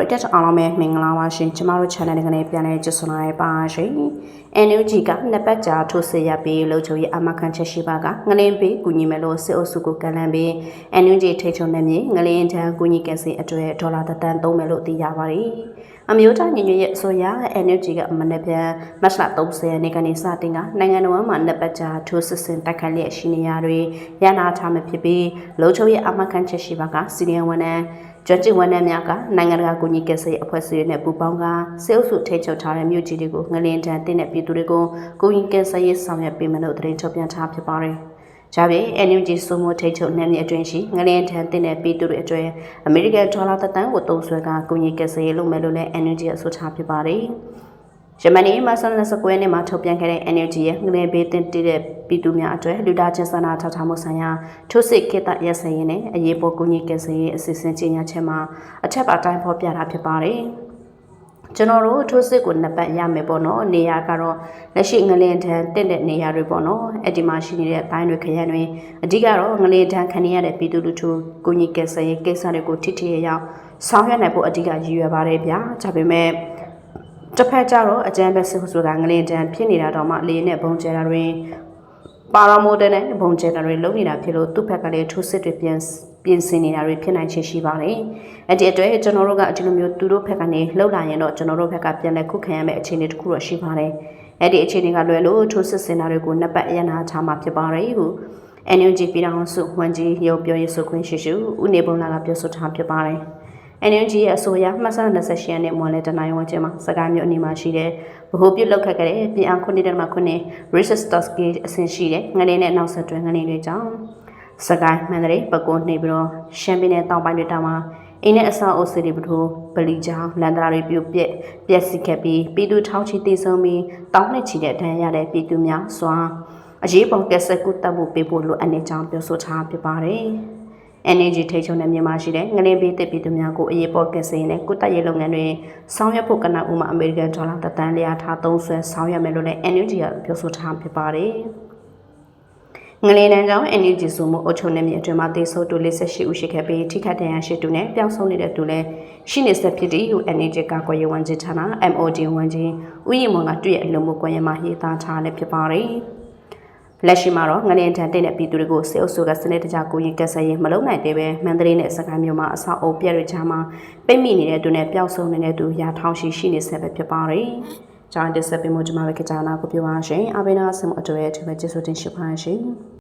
ရိသတ်အားလုံးပဲမင်္ဂလာပါရှင်ကျမတို့ channel ကနေပြန်လဲကြည့်ဆောင်ရပါရှင် NUG ကနှစ်ပတ်ကြာထိုးစစ်ရပြီးလှုပ်ချိုးရေးအမခံချက်ရှိပါကငလင်းပေးကူညီမယ်လို့စစ်အုပ်စုကိုကန့်လန့်ပြီး NUG ထိချုံနေမြေငလင်းထံကူညီကယ်ဆယ်အတွက်ဒေါ်လာတသန်းသုံးမယ်လို့သိရပါတယ်အမျိုးသားညီညွတ်ရေးအစိုးရ NUG ကအမနေ့ပြန်မတ်လ30ရက်နေ့ကနေစတင်ကနိုင်ငံတော်မှာနှစ်ပတ်ကြာထိုးစစ်ဆင်တိုက်ခိုက်လျက်ရှိနေရတွေရန်နာထားမှဖြစ်ပြီးလှုပ်ချိုးရေးအမခံချက်ရှိပါကစီရီယံဝန်ထမ်း ကြွကြည်ဝန်ထမ်းများကနိုင်ငံတကာကူညီကယ်ဆယ်ရေးအဖွဲ့အစည်းတွေနဲ့ပူးပေါင်းကစေအုပ်စုထိချုပ်ထားတဲ့မြို့ကြီးတွေကိုငလင်းတန်းတင်းတဲ့ပြည်သူတွေကိုကူညီကယ်ဆယ်ရေးဆောင်ရွက်ပေးမယ်လို့သတင်းထုတ်ပြန်ထားဖြစ်ပါတယ်။ဂျာဘေး NUG စုမိုထိချုပ်နယ်မြေအတွင်းရှိငလင်းတန်းတင်းတဲ့ပြည်သူတွေအတွင်းအမေရိကန်ဒေါ်လာတသန်းကိုသုံးစွဲကကူညီကယ်ဆယ်ရေးလုပ်မယ်လို့လည်း NUG အဆိုထားဖြစ်ပါတယ်။ ယမနီမှာဆန်စကွဲနဲ့မှာထုတ်ပြန်ခဲ့တဲ့ energy ရဲ့ငလင်ဘေးတင်တည်တဲ့ပြည်သူများအတွက်လူသားချင်းစာနာထောက်ထားမှုဆိုင်ရာထိုးစစ်ခေတ္တရက်စက်ရေးနဲ့အရေးပေါ်ကူညီကယ်ဆယ်ရေးအစီအစဉ်ကြီးညာချက်မှာအထက်ပါတိုင်းဖော်ပြတာဖြစ်ပါတယ်။ကျွန်တော်တို့ထိုးစစ်ကိုနှစ်ပတ်ရမယ်ပေါ့နော်နေရာကတော့လက်ရှိငလင်ထန်တင့်တဲ့နေရာတွေပေါ့နော်အဲ့ဒီမှာရှိနေတဲ့အပိုင်းတွေခရိုင်တွေအဓိကတော့ငလင်ထန်ခံရတဲ့ပြည်သူလူထုကိုညီကယ်ဆယ်ရေးကိစ္စတွေကိုထိထိရရောက်ဆောင်ရွက်နိုင်ဖို့အဓိကရည်ရွယ်ပါတယ်ဗျာဒါပေမဲ့ တစ်ဖက်ကျတော့အကြမ်းဖက်စစ်ဆိုတာငလင်တန်ဖြစ်နေတာတော့မှအလေးနဲ့ဘုံကျဲတာတွင်ပါရမိုဒန်နဲ့ဘုံကျဲတာတွေလုံနေတာဖြစ်လို့သူ့ဘက်ကလည်းထိုးစစ်တွေပြန်ပြင်ဆင်နေတာတွေဖြစ်နိုင်ချေရှိပါတယ်။အဲ့ဒီအတွက်ကျွန်တော်တို့ကဒီလိုမျိုးသူတို့ဘက်ကနေလှုပ်လာရင်တော့ကျွန်တော်တို့ဘက်ကပြန်လဲခုခံရမယ့်အခြေအနေတစ်ခုတော့ရှိပါတယ်။အဲ့ဒီအခြေအနေကလွယ်လို့ထိုးစစ်ဆင်တာတွေကိုနှစ်ပတ်အရနာထားမှာဖြစ်ပါတယ်ဟု NUG ပြည်ထောင်စုဝန်ကြီးရုပ်ပြောရေးဆိုခွင့်ရှိရှိဦးနေပုံလာကပြောဆိုထားဖြစ်ပါတယ်။ NUG ရဲ့အဆိုအရမှတ်စ28ရက်နေ့မွန်လဲတနိုင်ဝန်းကျင်မှာစကိုင်းမြို့အနီးမှာရှိတဲ့ဗဟိုပြုလုပ်ခက်ခဲ့တဲ့ပြည်အောင်ခုနှစ်တမခုနှစ် Resistance အဆင့်ရှိတဲ့ငလင်းနဲ့နောက်ဆက်တွဲငလင်းတွေကြောင့်စကိုင်းမန္တလေးပဲခူးနေပြီးတော့ရှမ်းပြည်နယ်တောင်ပိုင်းတွေတောင်မှာအင်းနဲ့အဆောက်အုပ်စီတွေပထိုးပလီချောင်းလန်ဒရာတွေပြုတ်ပြက်ပျက်စီးခဲ့ပြီးပြည်သူထောင်ချီတည်ဆုံပြီးတောင်းနဲ့ချီတဲ့ဒဏ်ရတဲ့ပြည်သူများစွာအရေးပေါ်ကက်ဆက်ကူတပ်မှုပေးဖို့လိုအပ်နေကြောင်းပြောဆိုထားဖြစ်ပါတယ်။ energy ထိချုံနဲ့မြန်မာရှိတဲ့ငလင်းပေးတဲ့ပြည်သူများကိုအရေးပေါ်ကယ်ဆယ်ရေးနဲ့ကုသရေးလုပ်ငန်းတွေဆောင်ရွက်ဖို့ကနဦးမှာအမေရိကန်ဒေါ်လာတသန်းလျာထားသုံးစွဲဆောင်ရွက်မယ်လို့လည်း energy ကပြောဆိုထားဖြစ်ပါတယ်။ငလင်းနန်းကျောင်း energy စုမှုအုပ်ချုပ်နေမြေအတွင်းမှာသေဆုံးသူ48ဦးရှိခဲ့ပြီးထိခိုက်ဒဏ်ရာရှိသူနဲ့ပျောက်ဆုံးနေတဲ့သူလည်းရှိနေဆက်ဖြစ်တယ်လို့ energy ကကွယ်ရေးဝန်ကြီးဌာန MOD ဝန်ကြီးဦးရင်မွန်ကတွေ့ရအလုံးမကွယ်ရမှာရေးသားထားလည်းဖြစ်ပါတယ်။ လက်ရှိမှာတော့ငလျင်ထန်တဲ့ပြည်သူတွေကိုစေအုပ်စုကစနစ်တကျကိုရင်ကက်ဆယ်ရေးမလုပ်နိုင်သေးပဲမန္တလေးနဲ့စကိုင်းမြို့မှာအဆောက်အအုံပြည့်ရချာမှာပိတ်မိနေတဲ့သူနဲ့ပျောက်ဆုံးနေတဲ့သူရာထောင်ရှိရှိနေဆက်ပဲဖြစ်ပါတယ်။ကျောင်းတက်ဆက်ပြီးမှကျွန်မပဲကြကြနာကိုပြောပါရှင်။အဘိနာဆမ်အတွေ့အထူးပဲကျေးဇူးတင်ရှိပါရှင်။